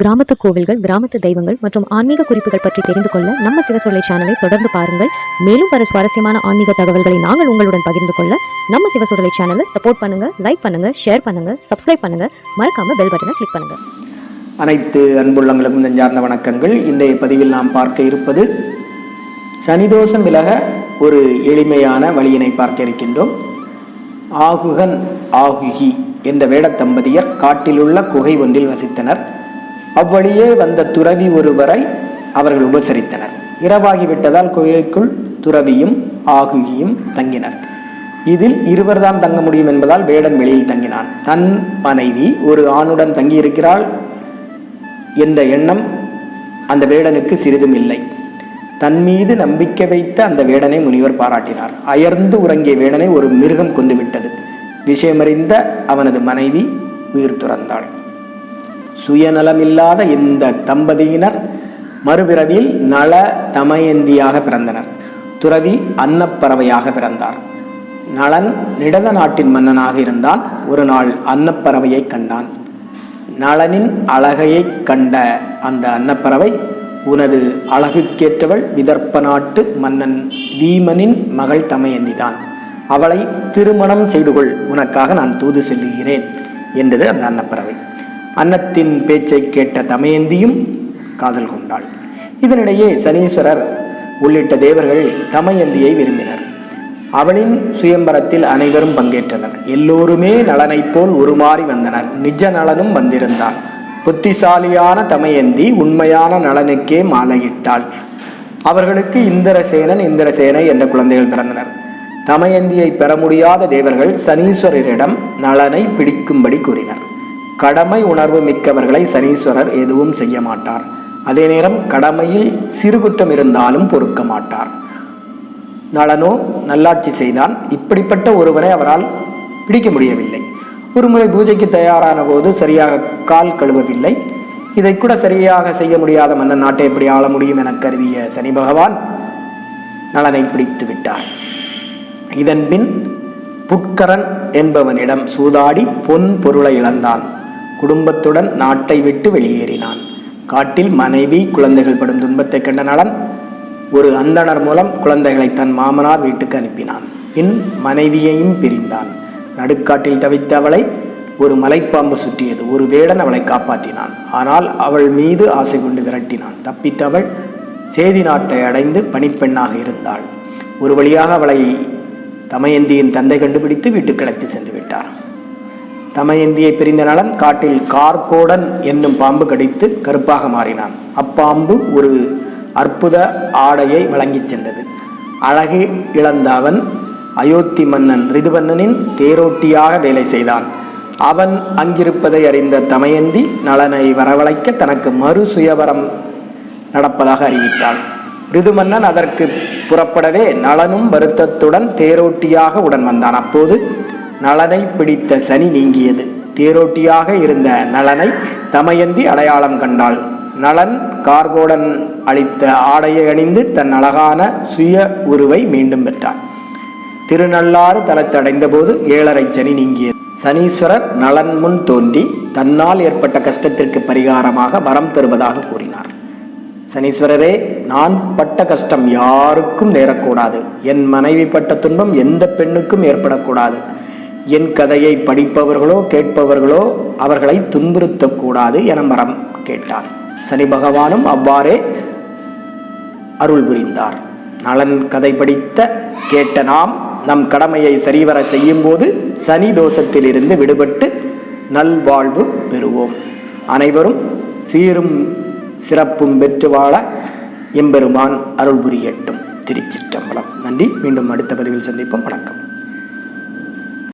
கிராமத்து கோவில்கள் கிராமத்து தெய்வங்கள் மற்றும் ஆன்மீக குறிப்புகள் பற்றி தெரிந்து கொள்ள நம்ம சிவசொல்லை சேனலை தொடர்ந்து பாருங்கள். மேலும் பல சுவாரஸ்யமான ஆன்மீக தகவல்களை நாங்கள் உங்களுடன் பகிர்ந்து கொள்ள நம்ம சிவசொல்லை சேனலை சப்போர்ட் பண்ணுங்க லைக் பண்ணுங்க ஷேர் பண்ணுங்க சப்ஸ்கிரைப் பண்ணுங்க. மறக்காம பெல் பட்டனை கிளிக் பண்ணுங்க. அனைத்து அன்புள்ளங்களுக்கும் நெஞ்சார்ந்த வணக்கங்கள். இன்றைய பதிவில் நாம் பார்க்க இருப்பது சனிதோஷம் விலக ஒரு எளிமையான வழியினை பார்க்க இருக்கின்றோம். ஆகுகன் ஆகுகி என்ற வேடத் தம்பதியர் காட்டிலுள்ள குகை ஒன்றில் வசித்தனர். அவ்வழியே வந்த துறவி ஒருவரை அவர்கள் உபசரித்தனர். இரவாகிவிட்டதால் குகைக்குள் துறவியும் ஆகுகியும் தங்கினர். இதில் இருவர்தான் தங்க முடியும் என்பதால் வேடன் வெளியில் தங்கினான். தன் மனைவி ஒரு ஆணுடன் தங்கியிருக்கிறாள் என்ற எண்ணம் அந்த வேடனுக்கு சிறிதும் இல்லை. தன் மீது நம்பிக்கை வைத்த அந்த வேடனை முனிவர் பாராட்டினார். அயர்ந்து உறங்கிய வேடனை ஒரு மிருகம் கொண்டுவிட்டது விஷயமறிந்த அவனது மனைவி உயிர் துறந்தாள். சுயநலமில்லாத இந்த தம்பதியினர் மறுபிறவியில் நல தமயந்தியாக பிறந்தனர். துறவி அன்னப்பறவையாக பிறந்தார். நளன் நிடத நாட்டின் மன்னனாக இருந்தான் ஒரு நாள் அன்னப்பறவையை கண்டான். நளனின் அழகையை கண்ட அந்த அன்னப்பறவை உனது அழகுக்கேற்றவள் விதர்ப்ப நாட்டு மன்னன் வீமனின் மகள் தமயந்திதான். அவளை திருமணம் செய்து கொள் உனக்காக நான் தூது செல்லுகிறேன் என்றது அந்த அன்னப்பறவை. அன்னத்தின் பேச்சை கேட்ட தமயந்தியும் காதல் கொண்டாள். இதனிடையே சனீஸ்வரர் உள்ளிட்ட தேவர்கள் தமயந்தியை விரும்பினர். அவளின் சுயம்பரத்தில் அனைவரும் பங்கேற்றனர். எல்லோருமே நலனைப் போல் உருமாறி வந்தனர். நிஜ நலனும் வந்திருந்தான். புத்திசாலியான தமயந்தி உண்மையான நலனுக்கே மாலையிட்டாள். அவர்களுக்கு இந்திரசேனன் இந்திரசேனை என்ற குழந்தைகள் பிறந்தனர். தமயந்தியை பெற முடியாத தேவர்கள் சனீஸ்வரரிடம் நலனை பிடிக்கும்படி கூறினர். கடமை உணர்வு மிக்கவர்களை சனீஸ்வரர் எதுவும் செய்ய மாட்டார். அதே நேரம் கடமையில் சிறு குற்றம் இருந்தாலும் பொறுக்க மாட்டார். நளனோ நல்லாட்சி செய்தான். இப்படிப்பட்ட ஒருவனை அவரால் பிடிக்க முடியவில்லை. ஒருமுறை பூஜைக்கு தயாரான போது சரியாக கால் கழுவவில்லை. இதை கூட சரியாக செய்ய முடியாத மன்னன் நாட்டை எப்படி ஆள முடியும் என கருதிய சனி பகவான் நளனை பிடித்து விட்டார். இதன்பின் புட்கரன் என்பவனிடம் சூதாடி பொன் பொருளை இழந்தான். குடும்பத்துடன் நாட்டை விட்டு வெளியேறினான். காட்டில் மனைவி குழந்தைகள் படும் துன்பத்தை கண்ட நலன் ஒரு அந்தணர் மூலம் குழந்தைகளை தன் மாமனார் வீட்டுக்கு அனுப்பினான். பின் மனைவியையும் பிரிந்தான். நடுக்காட்டில் தவித்த அவளை ஒரு மலைப்பாம்பு சுற்றியது. ஒரு வேடன் அவளை காப்பாற்றினான். ஆனால் அவள் மீது ஆசை கொண்டு விரட்டினான். தப்பித்தவள் சேதி நாட்டை அடைந்து பணிப்பெண்ணாக இருந்தாள். ஒரு வழியாக அவளை தமயந்தியின் தந்தை கண்டுபிடித்து வீட்டுக்கு அழைத்து சென்று விட்டார். தமயந்தியை பிரிந்த நலன் காட்டில் கார்கோடன் என்னும் பாம்பு கடித்து கருப்பாக மாறினான். அப்பாம்பு ஒரு அற்புத ஆடையை வழங்கிச் சென்றது. அழகு இழந்த அவன் அயோத்தி மன்னன் ரிதுவண்ணனின் தேரோட்டியாக வேலை செய்தான். அவன் அங்கிருப்பதை அறிந்த தமயந்தி நலனை வரவழைக்க தனக்கு மறு சுயவரம் நடப்பதாக அறிவித்தாள். ரிதுமன்னன் அதற்கு புறப்படவே நலனும் வருத்தத்துடன் தேரோட்டியாக உடன் வந்தான். அப்போது நலனை பிடித்த சனி நீங்கியது. தேரோட்டியாக இருந்த நலனை தமயந்தி அடையாளம் கண்டாள். நலன் கார்கோடன் அளித்த ஆடையை அணிந்து தன் அழகான சுய உருவை மீண்டும் பெற்றான் திருநள்ளாறு தலத்தடைந்தபோது ஏழரை சனி நீங்கியது. சனீஸ்வரர் நலன் முன் தோன்றி தன்னால் ஏற்பட்ட கஷ்டத்திற்கு பரிகாரமாக வரம் தருவதாக கூறினார். சனீஸ்வரரே நான் பட்ட கஷ்டம் யாருக்கும் நேரக்கூடாது. என் மனைவி பட்ட துன்பம் எந்த பெண்ணுக்கும் ஏற்படக்கூடாது. என் கதையை படிப்பவர்களோ கேட்பவர்களோ அவர்களை துன்புறுத்தக்கூடாது என மரம் கேட்டார். சனி பகவானும் அவ்வாறே அருள் புரிந்தார். நலன் கதை படித்த கேட்ட நாம் நம் கடமையை சரிவர செய்யும்போது சனி தோஷத்திலிருந்து விடுபட்டு நல்வாழ்வு பெறுவோம். அனைவரும் சீரும் சிறப்பும் பெற்று வாழ எம்பெருமான் அருள் புரியட்டும். திருச்சிற்றம்பலம். நன்றி. மீண்டும் அடுத்த பதிவில் சந்திப்போம். வணக்கம்.